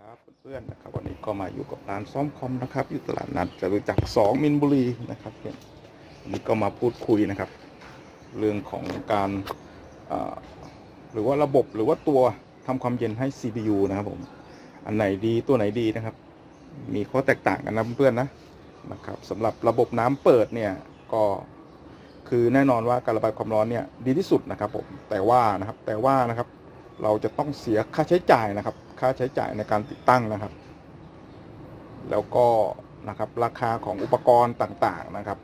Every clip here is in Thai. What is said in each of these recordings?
ครับเพื่อนๆนะครับวันนี้ก็มาอยู่กับร้านซ่อมคอมนะครับ อยู่ตลาดนัดจตุจักรสองมินบุรีนะครับเพื่อนวันนี้ก็มาพูดคุยนะครับ เรื่องของการเอ่อหรือว่าระบบหรือว่าตัวทำความเย็นให้ CPU นะครับผม อันไหนดีตัวไหนดีนะครับ มีข้อแตกต่างกันนะเพื่อนๆนะนะครับสำหรับระบบน้ำเปิดเนี่ยก็คือแน่นอนว่าการระบายความร้อนเนี่ยดีที่สุดนะครับผมแต่ว่านะครับแต่ว่านะครับเราจะต้องเสียค่าใช้จ่ายนะครับ ค่าใช้จ่ายในการติดตั้งนะครับ แล้วก็นะครับราคาของอุปกรณ์ต่างๆนะครับ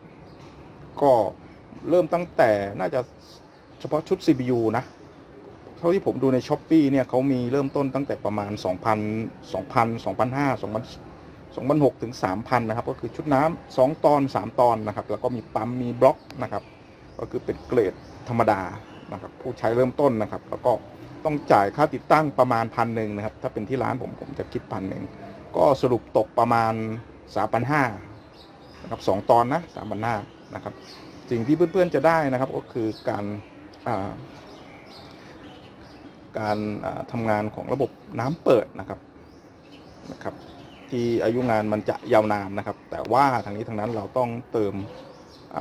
ก็เริ่มตั้งแต่น่าจะเฉพาะชุด CPU นะเท่าที่ผมดูใน s h อ p e e เนี่ยเขามีเริ่มต้นตั้งแต่ประมาณ 2,000 2,000 2,500 2,000 2,600ถึง3,000นะครับก็คือชุดน้ำ2ตอน 3 ตอนนะครับ แล้วก็มีปั๊มมีบล็อกนะครับ ก็คือเป็นเกรดธรรมดานะครับ ผู้ใช้เริ่มต้นนะครับ แล้วก็ ต้องจ่ายค่าติดตั้งประมาณพันหนึ่งนะครับ ถ้าเป็นที่ร้านผมผมจะคิดพันหนึ่งก็สรุปตกประมาณ3 5 0 0นห้านะครับสองตอนนะ3 5 0 0นห้านะครับ สิ่งที่เพื่อนๆจะได้นะครับก็คือการการอ่าทำงานของระบบน้ำเปิดนะครับนะครับที่อายุงานมันจะยาวนานนะครับ แต่ว่าทางนี้ทางนั้นเราต้องเติม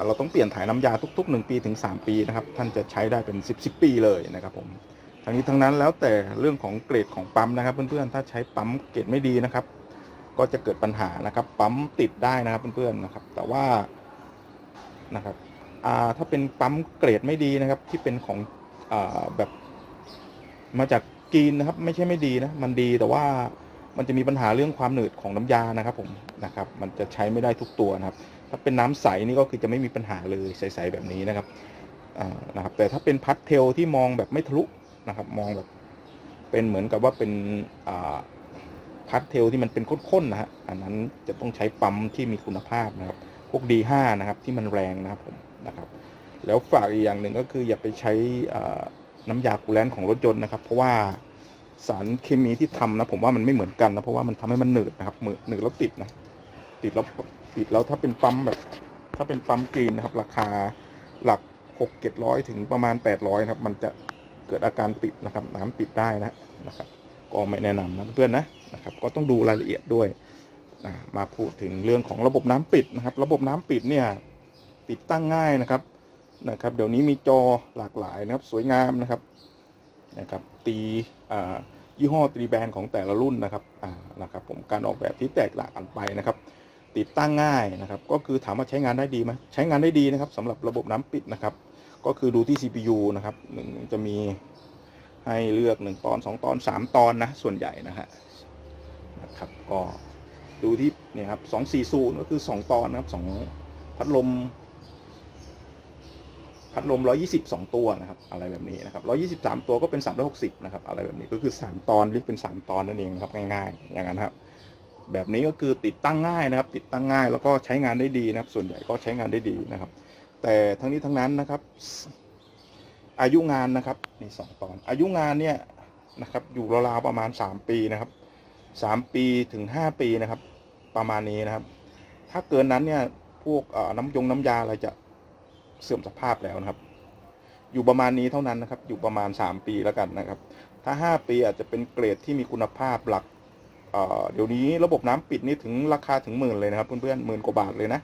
เราต้องเปลี่ยนถ่ายน้ำยาทุก ๆ 1 ปีถึง 3 ปีนะครับ ท่านจะใช้ได้เป็น 10 10 ปีเลยนะครับผม ทางนี้ทางนั้นแล้วแต่เรื่องของเกรดของปั๊มนะครับเพื่อนๆถ้าใช้ปั๊มเกรดไม่ดีนะครับ ก็จะเกิดปัญหานะครับ ปั๊มติดได้นะครับเพื่อนๆนะครับ แต่ว่านะครับถ้าเป็นปั๊มเกรดไม่ดีนะครับ ที่เป็นของอแบบมาจากกรีนนะครับ ไม่ใช่ไม่ดีนะมันดีแต่ว่ามันจะมีปัญหาเรื่องความหนืดของน้ำยานะครับผมนะครับ มันจะใช้ไม่ได้ทุกตัวนะครับ ถ้าเป็นน้ำใสนี่ก็คือจะไม่มีปัญหาเลยใสๆแบบนี้นะครับนะครับ แต่ถ้าเป็นพัดเทลที่มองแบบไม่ทะลุ นะครับ มองแบบเป็นเหมือนกับว่าเป็นอ่าพัดเทลที่มันเป็นข้นๆนะฮะอันนั้นจะต้องใช้ปั๊มที่มีคุณภาพนะครับ พวก D5 นะครับที่มันแรงนะครับผมนะครับ แล้วฝากอีกอย่างหนึ่งก็คืออย่าไปใช้น้ำยาคูลแลนต์ของรถยนต์นะครับ เพราะว่าสารเคมีที่ทำนะผมว่ามันไม่เหมือนกันนะเพราะว่ามันทำให้มันหนืดนะครับหนืดแล้วติดนะติดแล้วติดแล้วถ้าเป็นปั๊มแบบ ถ้าเป็นปั๊มกรีนนะครับ ราคาหลักหกเจ็ดร้อยถึงประมาณแปดร้อยครับ มันจะ เกิดอาการติดนะครับ น้ำติดได้นะนะครับ ก็ไม่แนะนำนะเพื่อนนะนะครับ ก็ต้องดูรายละเอียดด้วยมาพูดถึงเรื่องของระบบน้ำปิดนะครับ ระบบน้ำปิดเนี่ยติดตั้งง่ายนะครับนะครับ เดี๋ยวนี้มีจอหลากหลายนะครับ สวยงามนะครับนะครับ ตีอ่ายี่ห้อตีแบรนด์ของแต่ละรุ่นนะครับอ่านะครับ ผมการออกแบบที่แตกต่างกันไปนะครับ ติดตั้งง่ายนะครับ ก็คือถามว่าใช้งานได้ดีไหมใช้งานได้ดีนะครับสำหรับระบบน้ำปิดนะครับ ก็คือดูที่ CPU นะครับหนึ่งจะมีให้เลือกหนึ่งตอนสองตอนสามตอนนะ ส่วนใหญ่นะฮะนะครับก็ดูที่เนี่ยครับสองสี่ศูนย์ก็คือสองตอนนะครับสองพัดลม พัดลมร้อยี่สิบสองตัวนะครับ อะไรแบบนี้นะครับร้อยี่สิบสามตัวก็เป็นสามร้อยหกสิบนะครับ อะไรแบบนี้ก็คือสามตอนเรียกเป็นสามตอนนั่นเองครับง่ายๆ อย่างนั้นครับ แบบนี้ก็คือติดตั้งง่ายนะครับ ติดตั้งง่ายแล้วก็ใช้งานได้ดีนะครับ ส่วนใหญ่ก็ใช้งานได้ดีนะครับ แต่ทั้งนี้ทั้งนั้นนะครับ อายุงานนะครับนี่สองตอน อายุงานเนี่ยนะครับ อยู่ราวๆประมาณสามปีนะครับสามปีถึงห้าปีนะครับ ประมาณนี้นะครับ ถ้าเกินนั้นเนี่ยพวกน้ำยงน้ำยาอะไรจะเสื่อมสภาพแล้วนะครับ อยู่ประมาณนี้เท่านั้นนะครับ อยู่ประมาณสามปีแล้วกันนะครับ ถ้าห้าปีอาจจะเป็นเกรดที่มีคุณภาพหลักเเดี๋ยวนี้ระบบน้ำปิดนี่ถึงราคาถึงหมื่นเลยนะครับ เพื่อนๆหมื่นกว่าบาทเลยนะ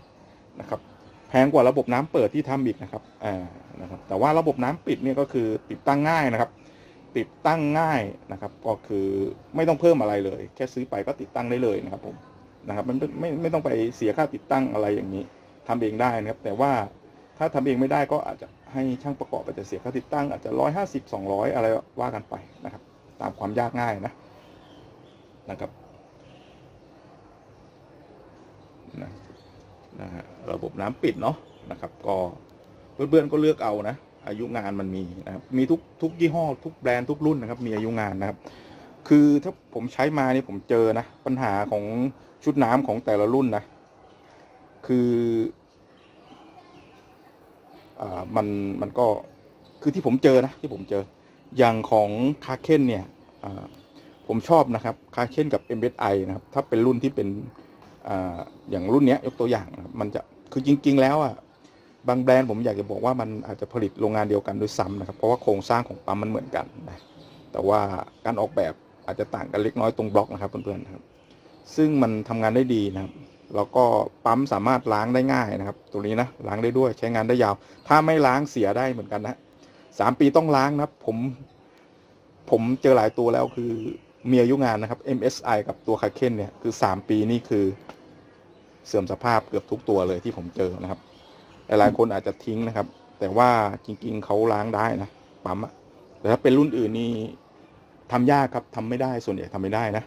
นะครับ แพงกว่าระบบน้ำเปิดที่ทำอีกนะครับอ่านะครับแต่ว่าระบบน้ำปิดเนี่ยก็คือติดตั้งง่ายนะครับ ติดตั้งง่ายนะครับ ก็คือไม่ต้องเพิ่มอะไรเลย แค่ซื้อไปก็ติดตั้งได้เลยนะครับผมนะครับมันไม่ไม่ไม่ต้องไปเสียค่าติดตั้งอะไรอย่างนี้ทำเองได้นะครับ แต่ว่าถ้าทำเองไม่ได้ก็อาจจะให้ช่างประกอบอาจจะเสียค่าติดตั้งอาจจะร้อยห้าสิบสองร้อยอะไรว่ากันไปนะครับ ตามความยากง่ายนะนะครับนะ นะฮะระบบน้ำปิดเนาะนะครับ ก็เพื่อนๆก็เลือกเอานะ อายุงานมันมีนะครับมีทุกทุกยี่ห้อ ทุกแบรนด์ทุกรุ่นนะครับ มีอายุงานนะครับ คือถ้าผมใช้มานี่ผมเจอนะ ปัญหาของชุดน้ำของแต่ละรุ่นนะ คืออ่ามันมันก็คือที่ผมเจอนะที่ผมเจออย่างของคาเคนเนี่ยอ่าผมชอบนะครับคาเคนกับ m s i นะครับ ถ้าเป็นรุ่นที่เป็น อย่างรุ่นนี้ยกตัวอย่างครับมันจะคือจริง ๆ แล้วอะบางแบรนด์ผมอยากจะบอกว่ามันอาจจะผลิตโรงงานเดียวกันด้วยซ้ำนะครับ เพราะว่าโครงสร้างของปั๊มมันเหมือนกันนะแต่ว่าการออกแบบอาจจะต่างกันเล็กน้อยตรงบล็อกนะครับเพื่อนๆครับ ซึ่งมันทำงานได้ดีนะครับแล้วก็ปั๊มสามารถล้างได้ง่ายนะครับ ตัวนี้นะล้างได้ด้วยใช้งานได้ยาว ถ้าไม่ล้างเสียได้เหมือนกันนะสามปีต้องล้างนะครับ ผม ผมเจอหลายตัวแล้วคือ มีอายุงานนะครับ MSI กับตัวคาเคนเนี่ยคือสามปีนี่คือเสื่อมสภาพเกือบทุกตัวเลยที่ผมเจอนะครับ หลายๆคนอาจจะทิ้งนะครับ แต่ว่าจริง ๆเขาล้างได้นะปั๊มอะแต่ถ้าเป็นรุ่นอื่นนี่ทำยากครับทำไม่ได้ส่วนใหญ่ทำไม่ได้นะ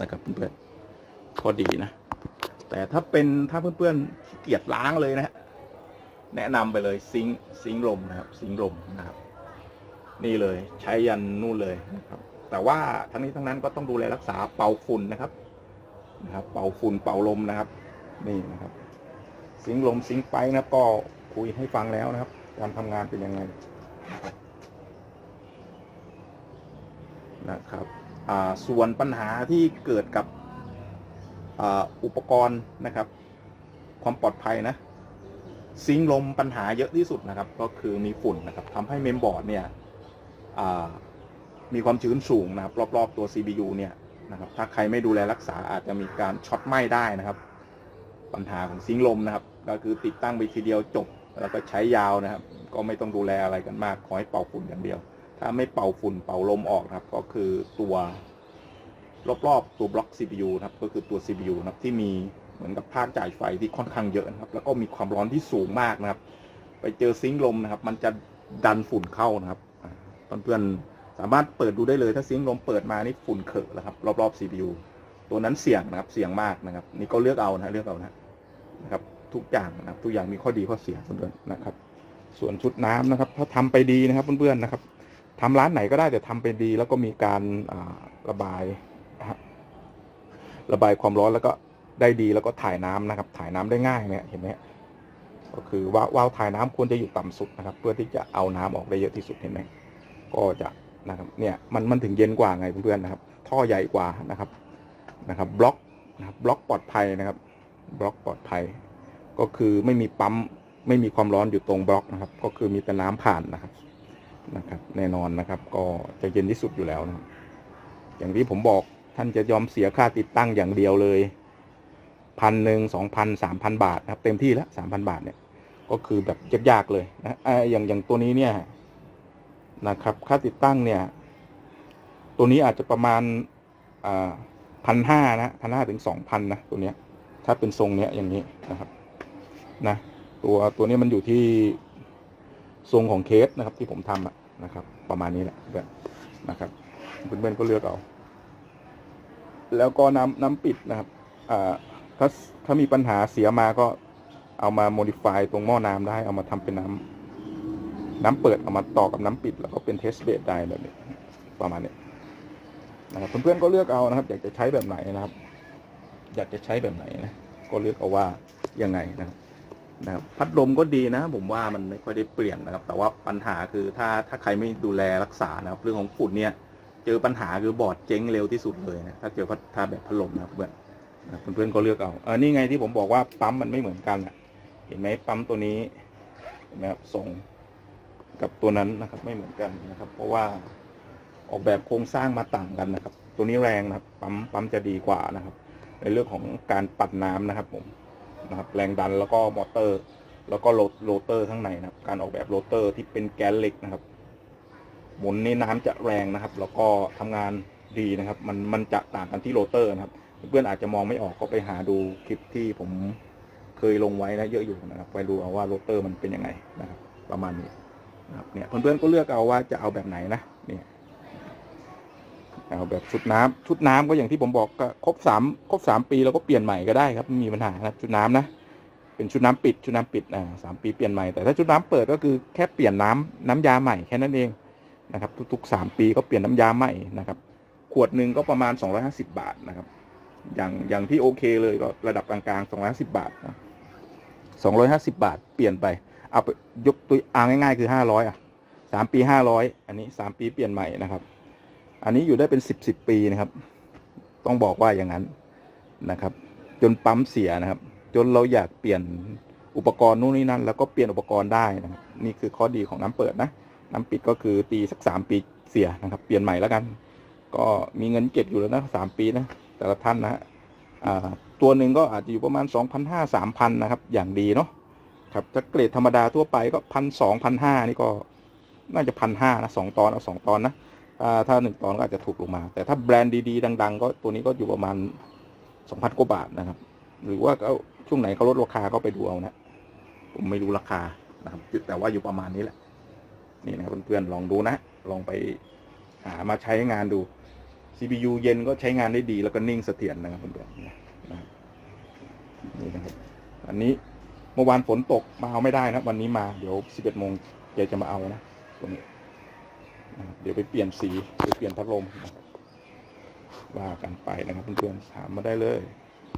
นะครับเพื่อนๆข้อดีนะ แต่ถ้าเป็นถ้าเพื่อนๆขี้เกียจล้างเลยนะฮะแนะนำไปเลยซิงค์ซิงค์ลมนะครับ ซิงค์ลมนะครับ นี่เลยใช้ยันนู่นเลยนะครับ แต่ว่าทั้งนี้ทั้งนั้นก็ต้องดูแลรักษาเป่าฝุ่นนะครับนะครับ เป่าฝุ่นเป่าลมนะครับ นี่นะครับซิงลมซิงไปนะก็คุยให้ฟังแล้วนะครับ การทำงานเป็นยังไงนะครับอ่าส่วนปัญหาที่เกิดกับอ่าอุปกรณ์นะครับ ความปลอดภัยนะ ซิงลมปัญหาเยอะที่สุดนะครับ ก็คือมีฝุ่นนะครับทำให้เมมบอร์ดเนี่ยอ่า มีความชื้นสูงนะครับ รอบๆตัว CPU เนี่ยนะครับ ถ้าใครไม่ดูแลรักษาอาจจะมีการช็อตไหม้ได้นะครับ ปัญหาของซิงลมนะครับ ก็คือติดตั้งไปทีเดียวจบ แล้วก็ใช้ยาวนะครับ ก็ไม่ต้องดูแลอะไรกันมาก ขอให้เป่าฝุ่นอย่างเดียว ถ้าไม่เป่าฝุ่นเป่าลมออกนะครับ ก็คือตัวรอบๆตัวบล็อก CPU นะครับ ก็คือตัว CPU นะครับที่มีเหมือนกับภาคจ่ายไฟที่ค่อนข้างเยอะนะครับ แล้วก็มีความร้อนที่สูงมากนะครับ ไปเจอซิงลมนะครับ มันจะดันฝุ่นเข้านะครับเพื่อนๆ สามารถเปิดดูได้เลยถ้าซิงค์ลมเปิดมานี่ฝุ่นเขอะแล้วครับรอบๆ CPU ตัวนั้นเสี่ยงนะครับเสี่ยงมากนะครับ นี่ก็เลือกเอานะเลือกเอานะนะครับ ทุกอย่างนะครับทุกอย่างมีข้อดีข้อเสียเพื่อนๆนะครับ ส่วนชุดน้ำนะครับ ถ้าทำไปดีนะครับเพื่อนๆนะครับทำร้านไหนก็ได้แต่ทำไปดี แล้วก็มีการาระบายระบายความร้อนแล้วก็ได้ดีแล้วก็ถ่ายน้ำนะครับ ถ่ายน้ำได้ง่ายเนี่ยเห็นไหมก็คือว่าวาวถ่ายน้ำควรจะอยู่ต่ำสุดนะครับ เพื่อที่จะเอาน้ำออกได้เยอะที่สุดเห็นไหมก็จะ นะครับเนี่ยมันมันถึงเย็นกว่าไงเพื่อนๆนะครับ ท่อใหญ่กว่านะครับนะครับบล็อกนะครับบล็อกปลอดภัยนะครับ บล็อกปลอดภัย ก็คือไม่มีปั๊มไม่มีความร้อนอยู่ตรงบล็อกนะครับ ก็คือมีแต่น้ำผ่านนะครับนะครับ แน่นอนนะครับ ก็จะเย็นที่สุดอยู่แล้วนะครับอย่างที่ผมบอกท่านจะยอมเสียค่าติดตั้งอย่างเดียวเลยพันหนึ่งสองพันสามพันบาทนะครับ เต็มที่แล้วสามพันบาทเนี่ยก็คือแบบยากๆเลยนะอ่าอย่างอย่างตัวนี้เนี่ย นะครับ ค่าติดตั้งเนี่ย ตัวนี้อาจจะประมาณพันห้านะพันห้าถึงสองพันนะตัวเนี้ย ถ้าเป็นทรงเนี้ยอย่างนี้นะครับ นะ ตัวตัวนี้มันอยู่ที่ทรงของเคสนะครับ ที่ผมทำอะนะครับ ประมาณนี้แหละนะครับเพื่อนๆก็เลือกเอาแล้วก็น้ำน้ำปิดนะครับถ้าถ้ามีปัญหาเสียมาก็เอามาโมดิฟายตรงหม้อน้ำได้ เอามาทำเป็นน้ำ น้ำเปิดเอามาต่อกับน้ำปิด แล้วก็เป็นเทสเบดได้แบบนี้ประมาณนี้นะครับเพื่อนๆก็เลือกเอานะครับ อยากจะใช้แบบไหนนะครับ อยากจะใช้แบบไหนนะก็เลือกเอาว่ายังไงนะครับนะครับพัดลมก็ดีนะ ผมว่ามันไม่ค่อยได้เปลี่ยนนะครับ แต่ว่าปัญหาคือถ้าถ้าใครไม่ดูแลรักษานะครับ เรื่องของฝุ่นเนี่ย เจอปัญหาคือบอร์ดเจ๊งเร็วที่สุดเลยนะถ้าเจอพัดถ้าแบบพัดลมนะเพื่อนนะเพื่อนๆก็เลือกเอาเออนี่ไงที่ผมบอกว่าปั๊มมันไม่เหมือนกันอะเห็นไหมปั๊มตัวนี้เห็นไหมครับทรง กับตัวนั้นนะครับไม่เหมือนกันนะครับ เพราะว่าออกแบบโครงสร้างมาต่างกันนะครับ ตัวนี้แรงนะครับปั๊มปั๊มจะดีกว่านะครับ ในเรื่องของการปัดน้ำนะครับผมนะครับแรงดันแล้วก็มอเตอร์ แล้วก็โรโรเตอร์ข้างในนะครับ การออกแบบโรเตอร์ที่เป็นแกนเหล็กนะครับหมุนนี่น้ำจะแรงนะครับ แล้วก็ทำงานดีนะครับ มันมันจะต่างกันที่โรเตอร์นะครับ เพื่อนๆอาจจะมองไม่ออกก็ไปหาดูคลิปที่ผมเคยลงไว้นะเยอะอยู่นะครับ ไปดูเอาว่าโรเตอร์มันเป็นยังไงนะครับ ประมาณนี้ ครับเนี่ยเพื่อนๆก็เลือกเอาว่าจะเอาแบบไหนนะเนี่ยเอาแบบชุดน้ำชุดน้ำก็อย่างที่ผมบอกก็ครบสามครบสามปีแล้วก็เปลี่ยนใหม่ก็ได้ครับไม่มีปัญหานะชุดน้ำนะเป็นชุดน้ำปิดชุดน้ำปิดอ่าสามปีเปลี่ยนใหม่แต่ถ้าชุดน้ำเปิดก็คือแค่เปลี่ยนน้ำน้ำยาใหม่แค่นั้นเองนะครับ ทุกๆสามปีก็เปลี่ยนน้ำยาใหม่นะครับขวดหนึ่งก็ประมาณสองร้อยห้าสิบาทนะครับอย่างอย่างที่โอเคเลยก็ระดับกลางๆสองร้อยห้าสิบาทนะสองร้อยห้าสิบาทเปลี่ยนไป เอาไปยกตัวอ่างง่ายๆคือห้าร้อยอะสามปีห้าร้อยอันนี้สามปีเปลี่ยนใหม่นะครับ อันนี้อยู่ได้เป็นสิบสิบปีนะครับ ต้องบอกว่าอย่างนั้นนะครับ จนปั๊มเสียนะครับ จนเราอยากเปลี่ยนอุปกรณ์นู่นนี่นั่น แล้วก็เปลี่ยนอุปกรณ์ได้นะครับนี่คือข้อดีของน้ำเปิดนะ น้ำปิดก็คือตีสักสามปีเสียนะครับ เปลี่ยนใหม่แล้วกัน ก็มีเงินเก็บอยู่แล้วนะสามปีนะแต่ละท่านนะฮะตัวหนึ่งก็อาจจะอยู่ประมาณสองพันห้าสามพันนะครับ อย่างดีเนาะ ครับถ้าเกรดธรรมดาทั่วไปก็พันสองพันห้านี่ก็น่าจะพันห้านะสองตอนเอาสองตอนนะถ้าหนึ่งตอนก็อาจจะถูกลงมา แต่ถ้าแบรนด์ดีๆ ดัง ๆ ก็ตัวนี้ก็อยู่ประมาณสองพันกว่าบาทนะครับ หรือว่าเขาช่วงไหนเขาลดราคาก็ไปดูเอานะผมไม่รู้ราคานะครับแต่ว่าอยู่ประมาณนี้แหละ นี่นะครับเพื่อนๆลองดูนะ ลองไปหามาใช้งานดู CPU เย็นก็ใช้งานได้ดีแล้วก็นิ่งเสถียรนะครับเพื่อนๆนี่นะครับ อันนี้ เมื่อวานฝนตกมาเอาไม่ได้นะ วันนี้มาเดี๋ยว11โมงแกจะมาเอานะตรงนี้เดี๋ยวไปเปลี่ยนสีไปเปลี่ยนพัดลมว่ากันไปนะครับเพื่อนๆถามมาได้เลย